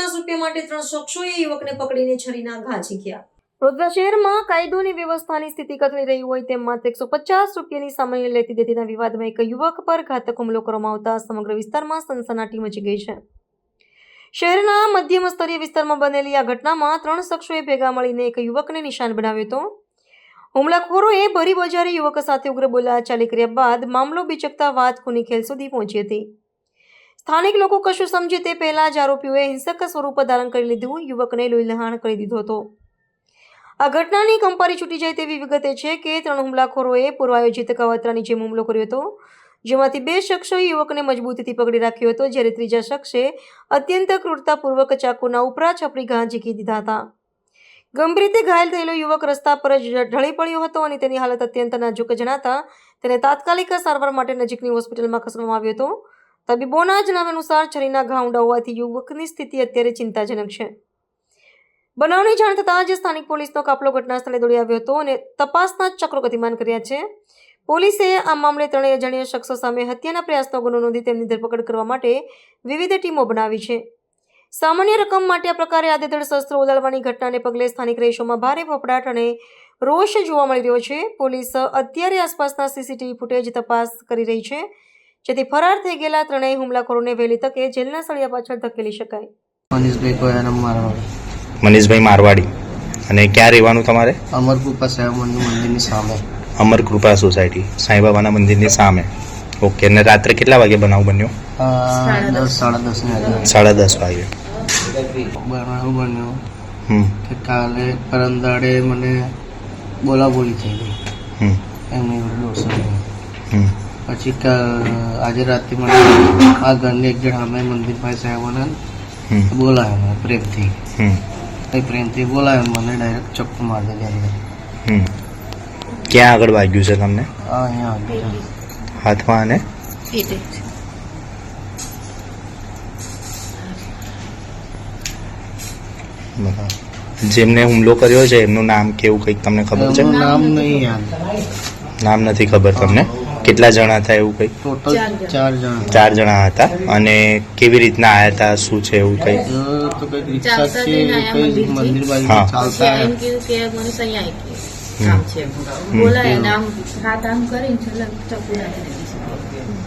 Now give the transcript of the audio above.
રૂપિયા માટે ત્રણ શખ્સોએ યુવકને પકડીને છરીના ઘા ઝીંક્યા. વડોદરા શહેરમાં કાયદોની વ્યવસ્થાની સ્થિતિ કથળી રહી હોય તેમ માત્ર એકસો પચાસ રૂપિયાની સામાન્ય લેતી દેતીના વિવાદમાં એક યુવક પર ઘાતક હુમલો કરવામાં આવતા સમગ્ર વિસ્તારમાં સનસનાટી મચી ગઈ છે. શહેરના મધ્યમ સ્તરીય વિસ્તારમાં બનેલી આ ઘટનામાં ત્રણ શખ્સોએ ભેગા મળીને એક યુવકને નિશાન બનાવ્યો હતો. હુમલાખોરોએ ભરી બજારે યુવક સાથે ઉગ્ર બોલાચાલી કર્યા બાદ મામલો બિચકતા વાત ખૂની ખેલ સુધી પહોંચી હતી. સ્થાનિક લોકો કશું સમજે તે પહેલા જ આરોપીઓએ હિંસક સ્વરૂપ ધારણ કરી લીધું. યુવકને લોહીલહાણ કરી દીધો હતો. આ ઘટનાની કંપારી છૂટી જાય તેવી વિગતે છે કે ત્રણ હુમલાખોરોએ પૂર્વાયોજિત કવાત્રાની જેમ હુમલો કર્યો હતો, જેમાંથી બે શખ્સોએ યુવકને મજબૂતીથી પકડી રાખ્યો હતો, જ્યારે ત્રીજા શખ્સે અત્યંત ક્રૂરતાપૂર્વક ચાકુના ઉપરા છપડી ઘા ઝીકી દીધા હતા. ગંભીર રીતે ઘાયલ થયેલો યુવક રસ્તા પર જ ઢળી પડ્યો હતો અને તેની હાલત અત્યંત નાજુક જણાતા તેને તાત્કાલિક સારવાર માટે નજીકની હોસ્પિટલમાં ખસેડવામાં આવ્યો હતો. તબીબોના જણાવ્યા અનુસાર છરીના ઘા ઊંડા હોવાથી યુવકની સ્થિતિ અત્યારે ચિંતાજનક છે. બનાવની જાણ થતાં જ સ્થાનિક પોલીસનો કાફલો ઘટના સ્થળે દોડી આવ્યો હતો અને તપાસના ચક્રો ગતિમાન કર્યા છે. પોલીસે આ મામલે ત્રણેય અજાણ્યા શખ્સો સામે હત્યાના પ્રયાસનો ગુનો નોંધી તેમની ધરપકડ કરવા માટે વિવિધ ટીમો બનાવી છે. સામાન્ય રકમ માટે આ પ્રકારે આદેધડ શસ્ત્રો ઉદાળવાની ઘટનાને પગલે સ્થાનિક રહીશોમાં ભારે ફફડાટ અને રોષ જોવા મળી રહ્યો છે. પોલીસ અત્યારે આસપાસના સીસીટીવી ફૂટેજ તપાસ કરી રહી છે. જેથી ફરાર થઈ ગયેલા ત્રણેય હુમલાખોરોને વહેલી તકે જેલના સળિયા પાછળ ધકેલી શકાય. મનીષભાઈ કોયાના મારવાડ મનીષભાઈ મારવાડી. અને ક્યાં રહેવાનું તમારે? અમરકૃપા સાહેબ મંદિરની સામે. અમરકૃપા સોસાયટી. સાંઈબાબાના મંદિરની સામે. ઓકે અને રાત્રે કેટલા વાગે બનાવ બન્યો? દસ સાડા દસની સાડા દસ વાગે. બનાવ બન્યો હમ. કે કાલે પરમદાડે મને બોલાબોલી થઈ ગઈ. એમની દોસ્ત હમ. પછી આજે રાતે મને આ ઘરની એક જણ અમે મંદિર પાસે સાહેબોને હમ. બોલાયો મને પ્રેમથી. એ પ્રેમથી બોલાવ્યો મને ડાયરેક્ટ ચપ્પુ મારી દીધી અંદર હમ. ક્યાં આગળ વાગ્યું છે તમને? અહીંયા હાથમાં અને બરાબર. જેમને હુમલો કર્યો છે એમનું નામ કેવું કંઈક તમને ખબર છે? નામ નહીં નામ નથી ખબર તમને? કેટલા જણા હતા એવું કંઈક ટોટલ ચાર જણા. ચાર જણા હતા. અને કેવી રીતના આયા હતા? શું છે એવું કંઈક તો કંઈક રિક્ષા છે કઈ મંદિર બાજુ ચાલતા એમ કીધું કે મને અહીંયા આવી કામ છે બોલાય ને હાથ આમ કરીને છેલ્લે ચપ્પુ નાખી દીધું.